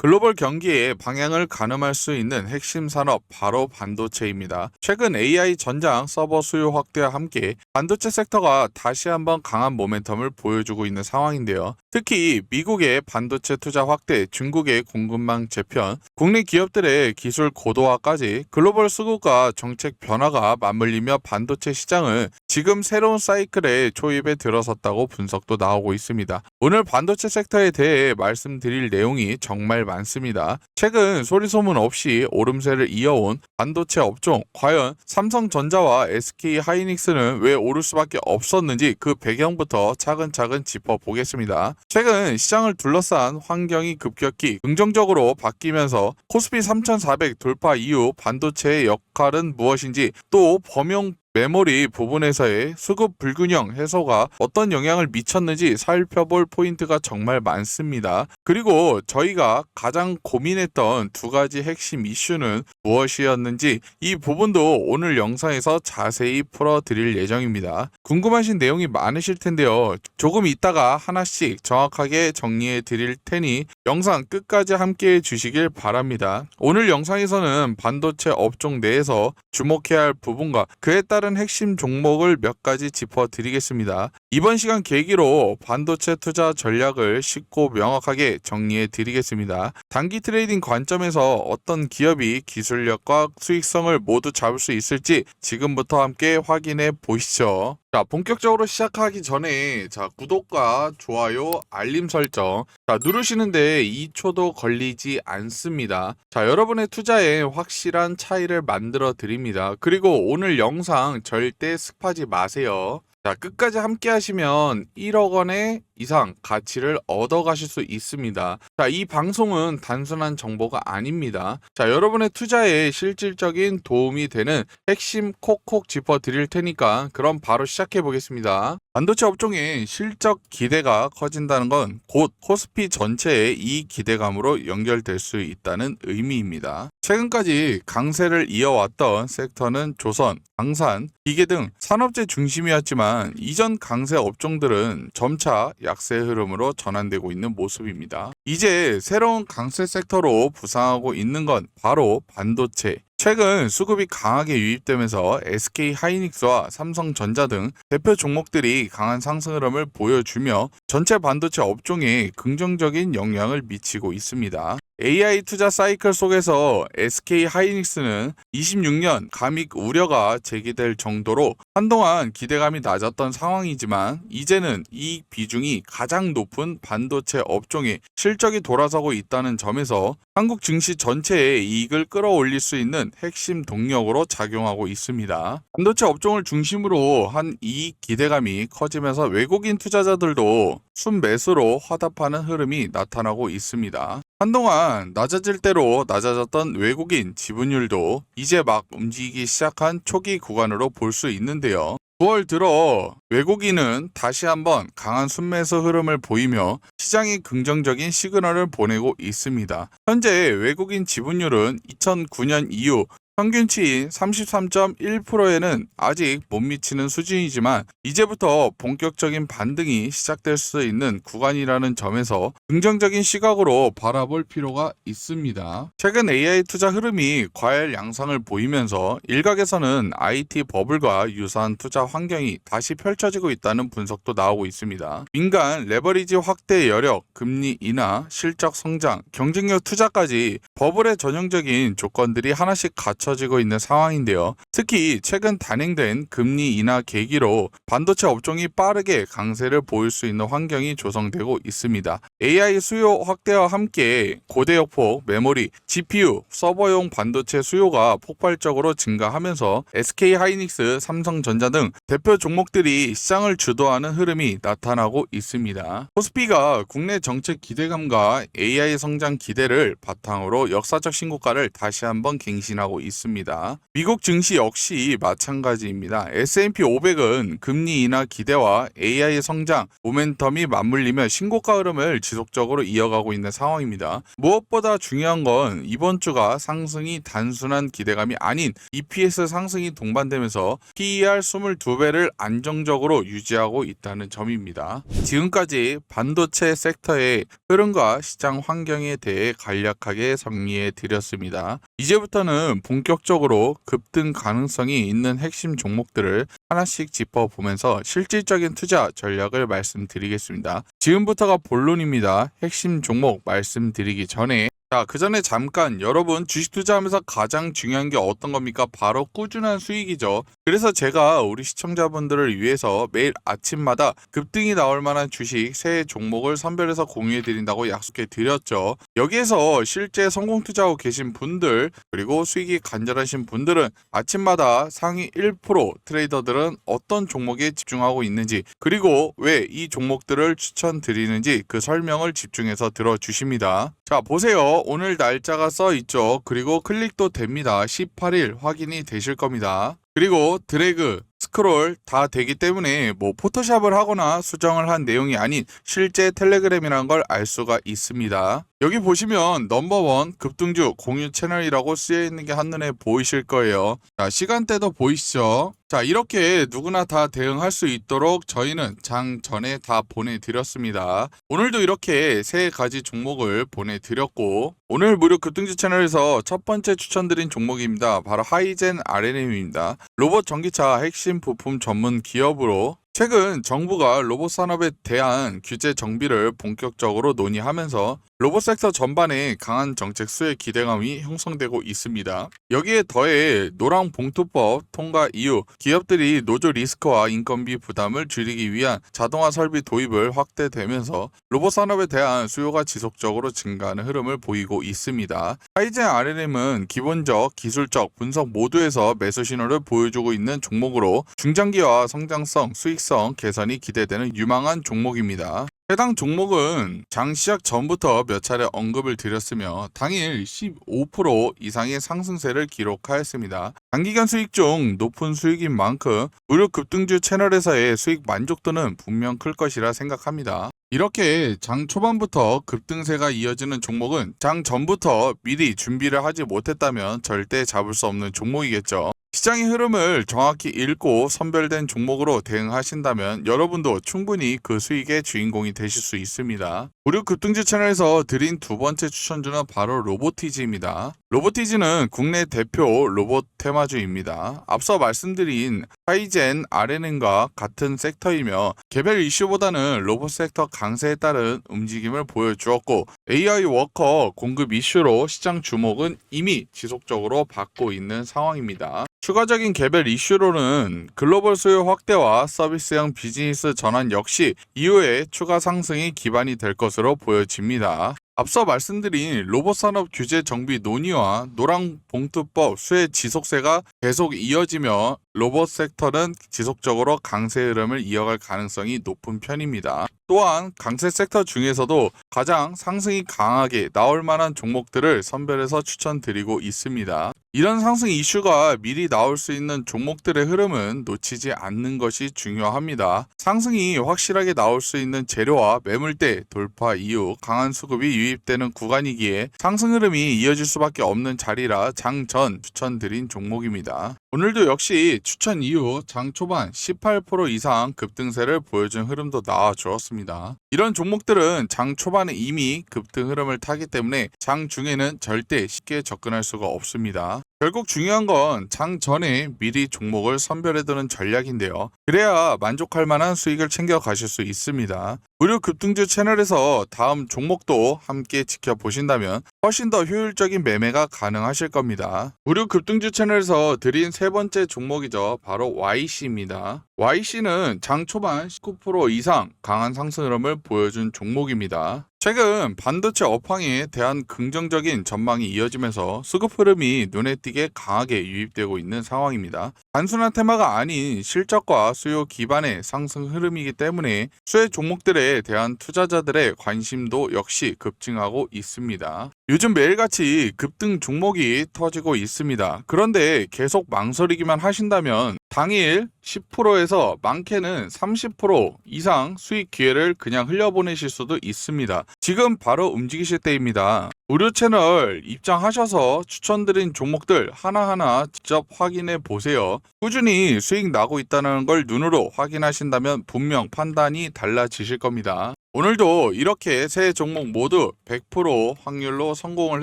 글로벌 경기의 방향을 가늠할 수 있는 핵심 산업 바로 반도체입니다. 최근 AI 전장 서버 수요 확대와 함께 반도체 섹터가 다시 한번 강한 모멘텀을 보여주고 있는 상황인데요. 특히 미국의 반도체 투자 확대, 중국의 공급망 재편, 국내 기업들의 기술 고도화까지 글로벌 수급과 정책 변화가 맞물리며 반도체 시장은 지금 새로운 사이클의 초입에 들어섰다고 분석도 나오고 있습니다. 오늘 반도체 섹터에 대해 말씀드릴 내용이 정말 많습니다. 최근 소리소문 없이 오름세를 이어온 반도체 업종, 과연 삼성전자와 SK 하이닉스는 왜 오를 수밖에 없었는지 그 배경부터 차근차근 짚어보겠습니다. 최근 시장을 둘러싼 환경이 급격히 긍정적으로 바뀌면서 코스피 3400 돌파 이후 반도체의 역할은 무엇인지 또 범용 메모리 부분에서의 수급 불균형 해소가 어떤 영향을 미쳤는지 살펴볼 포인트가 정말 많습니다. 그리고 저희가 가장 고민했던 두 가지 핵심 이슈는 무엇이었는지 이 부분도 오늘 영상에서 자세히 풀어드릴 예정입니다. 궁금하신 내용이 많으실 텐데요. 조금 이따가 하나씩 정확하게 정리해 드릴 테니 영상 끝까지 함께 해 주시길 바랍니다. 오늘 영상에서는 반도체 업종 내에서 주목해야 할 부분과 그에 따른 핵심 종목을 몇 가지 짚어드리겠습니다. 이번 시간 계기로 반도체 투자 전략을 쉽고 명확하게 정리해 드리겠습니다. 단기 트레이딩 관점에서 어떤 기업이 기술력과 수익성을 모두 잡을 수 있을지 지금부터 함께 확인해 보시죠. 자, 본격적으로 시작하기 전에 자, 구독과 좋아요, 알림 설정 자, 누르시는데 2초도 걸리지 않습니다. 자, 여러분의 투자에 확실한 차이를 만들어 드립니다. 그리고 오늘 영상 절대 습하지 마세요. 자, 끝까지 함께 하시면 1억 원의 이상 가치를 얻어 가실 수 있습니다. 자, 이 방송은 단순한 정보가 아닙니다. 자, 여러분의 투자에 실질적인 도움이 되는 핵심 콕콕 짚어 드릴 테니까 그럼 바로 시작해 보겠습니다. 반도체 업종의 실적 기대가 커진다는 건 곧 코스피 전체의 이 기대감으로 연결될 수 있다는 의미입니다. 최근까지 강세를 이어왔던 섹터는 조선, 방산, 기계 등 산업재 중심이었지만 이전 강세 업종들은 점차 약세 흐름으로 전환되고 있는 모습입니다. 이제 새로운 강세 섹터로 부상하고 있는 건 바로 반도체, 최근 수급이 강하게 유입되면서 SK 하이닉스와 삼성전자 등 대표 종목들이 강한 상승 흐름을 보여주며 전체 반도체 업종에 긍정적인 영향을 미치고 있습니다. AI 투자 사이클 속에서 SK 하이닉스는 26년 감익 우려가 제기될 정도로 한동안 기대감이 낮았던 상황이지만 이제는 이 비중이 가장 높은 반도체 업종에 실적이 돌아서고 있다는 점에서 한국 증시 전체의 이익을 끌어올릴 수 있는 핵심 동력으로 작용하고 있습니다. 반도체 업종을 중심으로 한 이익 기대감이 커지면서 외국인 투자자들도 순매수로 화답하는 흐름이 나타나고 있습니다. 한동안 낮아질 대로 낮아졌던 외국인 지분율도 이제 막 움직이기 시작한 초기 구간으로 볼 수 있는데요. 9월 들어 외국인은 다시 한번 강한 순매수 흐름을 보이며 시장이 긍정적인 시그널을 보내고 있습니다. 현재 외국인 지분율은 2009년 이후 평균치인 33.1%에는 아직 못 미치는 수준이지만 이제부터 본격적인 반등이 시작될 수 있는 구간이라는 점에서 긍정적인 시각으로 바라볼 필요가 있습니다. 최근 AI 투자 흐름이 과열 양상을 보이면서 일각에서는 IT 버블과 유사한 투자 환경이 다시 펼쳐지고 있다는 분석도 나오고 있습니다. 민간 레버리지 확대 여력, 금리 인하, 실적 성장, 경쟁력 투자까지 버블의 전형적인 조건들이 하나씩 갖춰 갖춰지고 있는 상황인데요. 특히 최근 단행된 금리 인하 계기로 반도체 업종이 빠르게 강세를 보일 수 있는 환경이 조성되고 있습니다. AI 수요 확대와 함께 고대역폭, 메모리, GPU, 서버용 반도체 수요가 폭발적으로 증가하면서 SK 하이닉스, 삼성전자 등 대표 종목들이 시장을 주도하는 흐름이 나타나고 있습니다. 코스피가 국내 정책 기대감과 AI 성장 기대를 바탕으로 역사적 신고가를 다시 한번 갱신하고 있습니다. 있습니다. 미국 증시 역시 마찬가지입니다. S&P 500은 금리 인하 기대와 AI의 성장, 모멘텀이 맞물리며 신고가 흐름을 지속적으로 이어가고 있는 상황입니다. 무엇보다 중요한 건 이번 주가 상승이 단순한 기대감이 아닌 EPS 상승이 동반되면서 PER 22배를 안정적으로 유지하고 있다는 점입니다. 지금까지 반도체 섹터의 흐름과 시장 환경에 대해 간략하게 정리해 드렸습니다. 이제부터는 본격적으로 급등 가능성이 있는 핵심 종목들을 하나씩 짚어보면서 실질적인 투자 전략을 말씀드리겠습니다. 지금부터가 본론입니다. 핵심 종목 말씀드리기 전에 자, 그 전에 잠깐 여러분 주식 투자하면서 가장 중요한 게 어떤 겁니까? 바로 꾸준한 수익이죠. 그래서 제가 우리 시청자분들을 위해서 매일 아침마다 급등이 나올 만한 주식 세 종목을 선별해서 공유해 드린다고 약속해 드렸죠. 여기에서 실제 성공 투자하고 계신 분들 그리고 수익이 간절하신 분들은 아침마다 상위 1% 트레이더들은 어떤 종목에 집중하고 있는지 그리고 왜 이 종목들을 추천드리는지 그 설명을 집중해서 들어주십니다. 자, 보세요. 오늘 날짜가 써 있죠. 그리고 클릭도 됩니다. 18일 확인이 되실 겁니다. 그리고 드래그, 스크롤 다 되기 때문에 뭐 포토샵을 하거나 수정을 한 내용이 아닌 실제 텔레그램이라는 걸알 수가 있습니다. 여기 보시면 넘버원 급등주 공유 채널이라고 쓰여 있는 게 한눈에 보이실 거예요. 자, 시간대도 보이시죠? 자, 이렇게 누구나 다 대응할 수 있도록 저희는 장 전에 다 보내드렸습니다. 오늘도 이렇게 세 가지 종목을 보내드렸고, 오늘 무료 급등주 채널에서 첫 번째 추천드린 종목입니다. 바로 하이젠 RNM입니다. 로봇 전기차 핵심 부품 전문 기업으로 최근 정부가 로봇 산업에 대한 규제 정비를 본격적으로 논의하면서 로봇 섹터 전반에 강한 정책 수혜 기대감이 형성되고 있습니다. 여기에 더해 노랑 봉투법 통과 이후 기업들이 노조 리스크와 인건비 부담을 줄이기 위한 자동화 설비 도입을 확대되면서 로봇 산업에 대한 수요가 지속적으로 증가하는 흐름을 보이고 있습니다. 하이젠 RNM은 기본적, 기술적, 분석 모두에서 매수 신호를 보여주고 있는 종목으로 중장기와 성장성, 수익성 개선이 기대되는 유망한 종목입니다. 해당 종목은 장 시작 전부터 몇 차례 언급을 드렸으며 당일 15% 이상의 상승세를 기록하였습니다. 단기간 수익 중 높은 수익인 만큼 무료 급등주 채널에서의 수익 만족도는 분명 클 것이라 생각합니다. 이렇게 장 초반부터 급등세가 이어지는 종목은 장 전부터 미리 준비를 하지 못했다면 절대 잡을 수 없는 종목이겠죠. 시장의 흐름을 정확히 읽고 선별된 종목으로 대응하신다면 여러분도 충분히 그 수익의 주인공이 되실 수 있습니다. 무료 급등주 채널에서 드린 두 번째 추천주는 바로 로보티즈입니다. 로보티즈는 국내 대표 로봇 테마주입니다. 앞서 말씀드린 하이젠 RNN과 같은 섹터이며 개별 이슈보다는 로봇 섹터 강세에 따른 움직임을 보여주었고 AI 워커 공급 이슈로 시장 주목은 이미 지속적으로 받고 있는 상황입니다. 추가적인 개별 이슈로는 글로벌 수요 확대와 서비스형 비즈니스 전환 역시 이후에 추가 상승이 기반이 될 것으로 보여집니다. 앞서 말씀드린 로봇 산업 규제 정비 논의와 노랑 봉투법 수혜 지속세가 계속 이어지며 로봇 섹터는 지속적으로 강세 흐름을 이어갈 가능성이 높은 편입니다. 또한 강세 섹터 중에서도 가장 상승이 강하게 나올 만한 종목들을 선별해서 추천드리고 있습니다. 이런 상승 이슈가 미리 나올 수 있는 종목들의 흐름은 놓치지 않는 것이 중요합니다. 상승이 확실하게 나올 수 있는 재료와 매물대 돌파 이후 강한 수급이 유입되는 구간이기에 상승 흐름이 이어질 수밖에 없는 자리라 장전 추천드린 종목입니다. 오늘도 역시 추천 이후 장 초반 18% 이상 급등세를 보여준 흐름도 나와 주었습니다. 이런 종목들은 장 초반에 이미 급등 흐름을 타기 때문에 장 중에는 절대 쉽게 접근할 수가 없습니다. 결국 중요한 건 장 전에 미리 종목을 선별해두는 전략인데요. 그래야 만족할 만한 수익을 챙겨 가실 수 있습니다. 무료 급등주 채널에서 다음 종목도 함께 지켜보신다면 훨씬 더 효율적인 매매가 가능하실 겁니다. 무료 급등주 채널에서 드린 세 번째 종목이죠. 바로 YC입니다. YC는 장 초반 19% 이상 강한 상승 흐름을 보여준 종목입니다. 최근 반도체 업황에 대한 긍정적인 전망이 이어지면서 수급 흐름이 눈에 띄게 강하게 유입되고 있는 상황입니다. 단순한 테마가 아닌 실적과 수요 기반의 상승 흐름이기 때문에 수혜 종목들에 대한 투자자들의 관심도 역시 급증하고 있습니다. 요즘 매일같이 급등 종목이 터지고 있습니다. 그런데 계속 망설이기만 하신다면 당일 10%에서 많게는 30% 이상 수익 기회를 그냥 흘려보내실 수도 있습니다. 지금 바로 움직이실 때입니다. 무료 채널 입장하셔서 추천드린 종목들 하나하나 직접 확인해 보세요. 꾸준히 수익 나고 있다는 걸 눈으로 확인하신다면 분명 판단이 달라지실 겁니다. 오늘도 이렇게 세 종목 모두 100% 확률로 성공을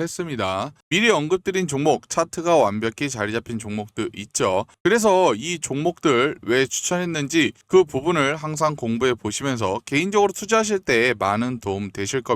했습니다. 미리 언급드린 종목 차트가 완벽히 자리 잡힌 종목도 있죠. 그래서 이 종목들 왜 추천했는지 그 부분을 항상 공부해 보시면서 개인적으로 투자하실 때 많은 도움 되실 겁니다.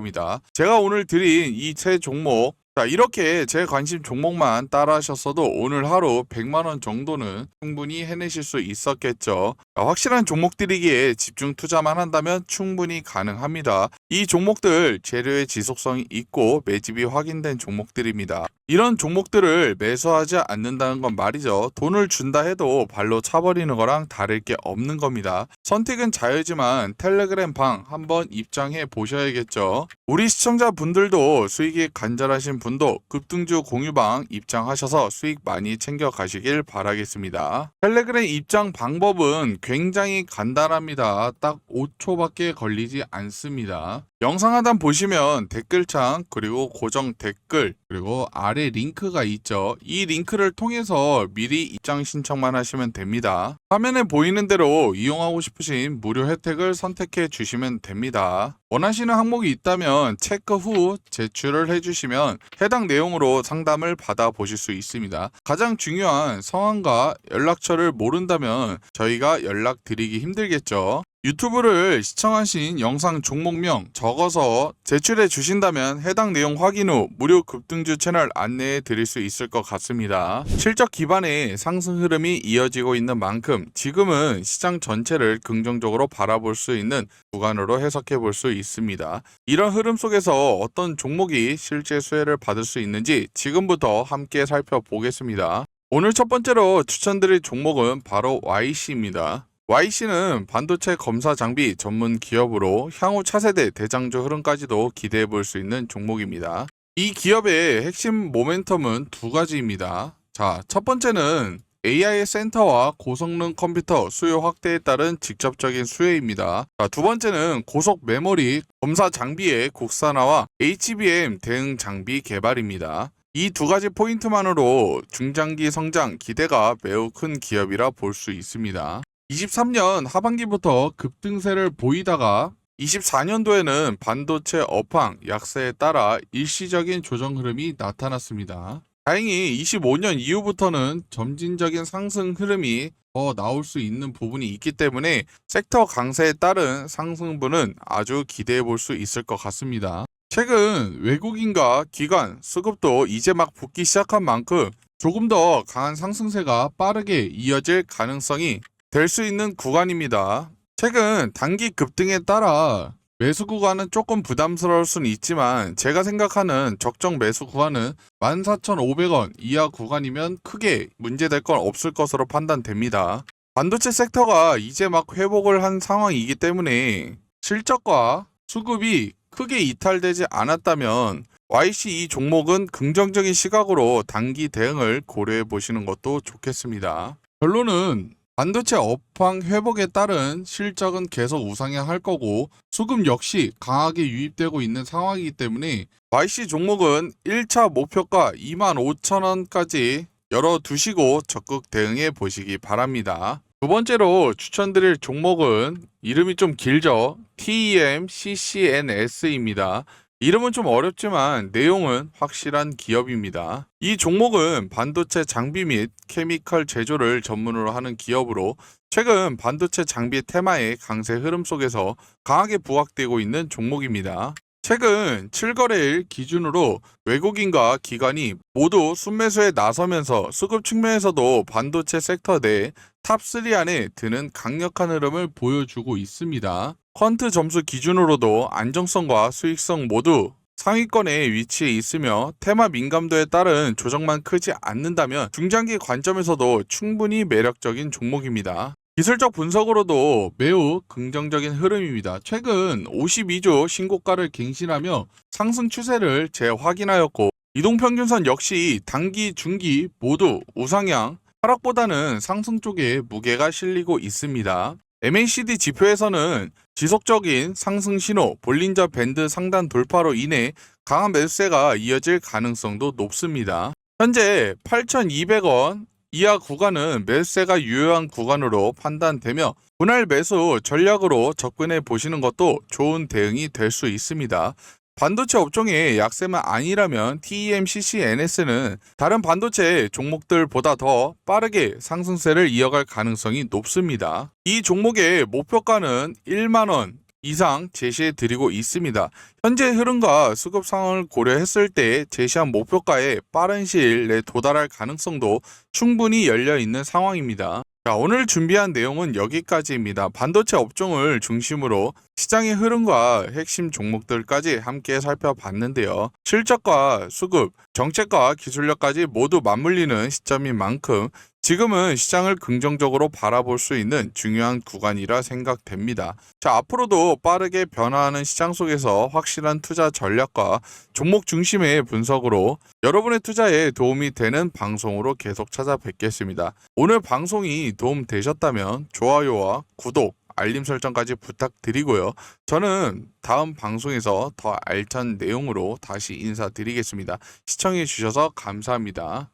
제가 오늘 드린 이 세 종목 자, 이렇게 제 관심 종목만 따라 하셨어도 오늘 하루 100만원 정도는 충분히 해내실 수 있었겠죠. 자, 확실한 종목들이기에 집중 투자만 한다면 충분히 가능합니다. 이 종목들 재료의 지속성이 있고 매집이 확인된 종목들입니다. 이런 종목들을 매수하지 않는다는 건 말이죠. 돈을 준다 해도 발로 차버리는 거랑 다를 게 없는 겁니다. 선택은 자유지만 텔레그램 방 한번 입장해 보셔야겠죠. 우리 시청자분들도 수익이 간절하신 분도 급등주 공유방 입장하셔서 수익 많이 챙겨 가시길 바라겠습니다. 텔레그램 입장 방법은 굉장히 간단합니다. 딱 5초밖에 걸리지 않습니다. 영상 하단 보시면 댓글창 그리고 고정 댓글 그리고 아래 링크가 있죠. 이 링크를 통해서 미리 입장 신청만 하시면 됩니다. 화면에 보이는 대로 이용하고 싶으신 무료 혜택을 선택해 주시면 됩니다. 원하시는 항목이 있다면 체크 후 제출을 해주시면 해당 내용으로 상담을 받아 보실 수 있습니다. 가장 중요한 성함과 연락처를 모른다면 저희가 연락 드리기 힘들겠죠. 유튜브를 시청하신 영상 종목명 적어서 제출해 주신다면 해당 내용 확인 후 무료 급등주 채널 안내해 드릴 수 있을 것 같습니다. 실적 기반의 상승 흐름이 이어지고 있는 만큼 지금은 시장 전체를 긍정적으로 바라볼 수 있는 구간으로 해석해 볼 수 있습니다. 이런 흐름 속에서 어떤 종목이 실제 수혜를 받을 수 있는지 지금부터 함께 살펴보겠습니다. 오늘 첫 번째로 추천드릴 종목은 바로 YC입니다. YC는 반도체 검사 장비 전문 기업으로 향후 차세대 대장주 흐름까지도 기대해 볼 수 있는 종목입니다. 이 기업의 핵심 모멘텀은 두 가지입니다. 자, 첫 번째는 AI 센터와 고성능 컴퓨터 수요 확대에 따른 직접적인 수혜입니다. 자, 두 번째는 고속 메모리 검사 장비의 국산화와 HBM 대응 장비 개발입니다. 이 두 가지 포인트만으로 중장기 성장 기대가 매우 큰 기업이라 볼 수 있습니다. 23년 하반기부터 급등세를 보이다가 24년도에는 반도체 업황 약세에 따라 일시적인 조정 흐름이 나타났습니다. 다행히 25년 이후부터는 점진적인 상승 흐름이 더 나올 수 있는 부분이 있기 때문에 섹터 강세에 따른 상승분은 아주 기대해 볼 수 있을 것 같습니다. 최근 외국인과 기관 수급도 이제 막 붙기 시작한 만큼 조금 더 강한 상승세가 빠르게 이어질 가능성이 될 수 있는 구간입니다. 최근 단기 급등에 따라 매수 구간은 조금 부담스러울 수는 있지만 제가 생각하는 적정 매수 구간은 14,500원 이하 구간이면 크게 문제될 건 없을 것으로 판단됩니다. 반도체 섹터가 이제 막 회복을 한 상황이기 때문에 실적과 수급이 크게 이탈되지 않았다면 YC 이 종목은 긍정적인 시각으로 단기 대응을 고려해 보시는 것도 좋겠습니다. 결론은 반도체 업황 회복에 따른 실적은 계속 우상향 할 거고 수급 역시 강하게 유입되고 있는 상황이기 때문에 YC 종목은 1차 목표가 25,000원까지 열어두시고 적극 대응해 보시기 바랍니다. 두 번째로 추천드릴 종목은 이름이 좀 길죠. TEM CCNS입니다. 이름은 좀 어렵지만 내용은 확실한 기업입니다. 이 종목은 반도체 장비 및 케미컬 제조를 전문으로 하는 기업으로 최근 반도체 장비 테마의 강세 흐름 속에서 강하게 부각되고 있는 종목입니다. 최근 7거래일 기준으로 외국인과 기관이 모두 순매수에 나서면서 수급 측면에서도 반도체 섹터 내 탑3 안에 드는 강력한 흐름을 보여주고 있습니다. 퀀트 점수 기준으로도 안정성과 수익성 모두 상위권에 위치해 있으며 테마 민감도에 따른 조정만 크지 않는다면 중장기 관점에서도 충분히 매력적인 종목입니다. 기술적 분석으로도 매우 긍정적인 흐름입니다. 최근 52주 신고가를 갱신하며 상승 추세를 재확인하였고 이동평균선 역시 단기, 중기 모두 우상향, 하락보다는 상승 쪽에 무게가 실리고 있습니다. MACD 지표에서는 지속적인 상승 신호, 볼린저 밴드 상단 돌파로 인해 강한 매수세가 이어질 가능성도 높습니다. 현재 8,200원 이하 구간은 매수세가 유효한 구간으로 판단되며 분할 매수 전략으로 접근해 보시는 것도 좋은 대응이 될 수 있습니다. 반도체 업종의 약세만 아니라면 TEMCC NS는 다른 반도체 종목들보다 더 빠르게 상승세를 이어갈 가능성이 높습니다. 이 종목의 목표가는 1만원 이상 제시해 드리고 있습니다. 현재 흐름과 수급 상황을 고려했을 때 제시한 목표가에 빠른 시일 내에 도달할 가능성도 충분히 열려 있는 상황입니다. 자, 오늘 준비한 내용은 여기까지입니다. 반도체 업종을 중심으로 시장의 흐름과 핵심 종목들까지 함께 살펴봤는데요. 실적과 수급, 정책과 기술력까지 모두 맞물리는 시점인 만큼 지금은 시장을 긍정적으로 바라볼 수 있는 중요한 구간이라 생각됩니다. 자, 앞으로도 빠르게 변화하는 시장 속에서 확실한 투자 전략과 종목 중심의 분석으로 여러분의 투자에 도움이 되는 방송으로 계속 찾아뵙겠습니다. 오늘 방송이 도움 되셨다면 좋아요와 구독, 알림 설정까지 부탁드리고요. 저는 다음 방송에서 더 알찬 내용으로 다시 인사드리겠습니다. 시청해 주셔서 감사합니다.